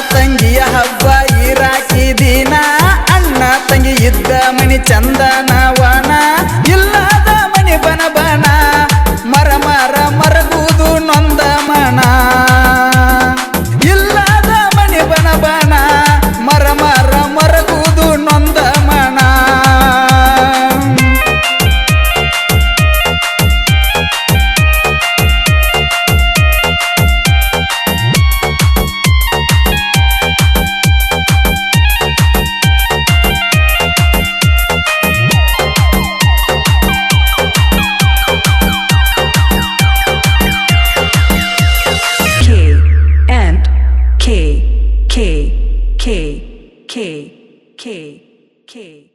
ತಂಗಿಯ ಹಬ್ಬ ಈ ರಾಕಿ ದಿನ. ಅಣ್ಣ ತಂಗಿ ಇದ್ದ ಮಣಿ ಚಂದನಾ K.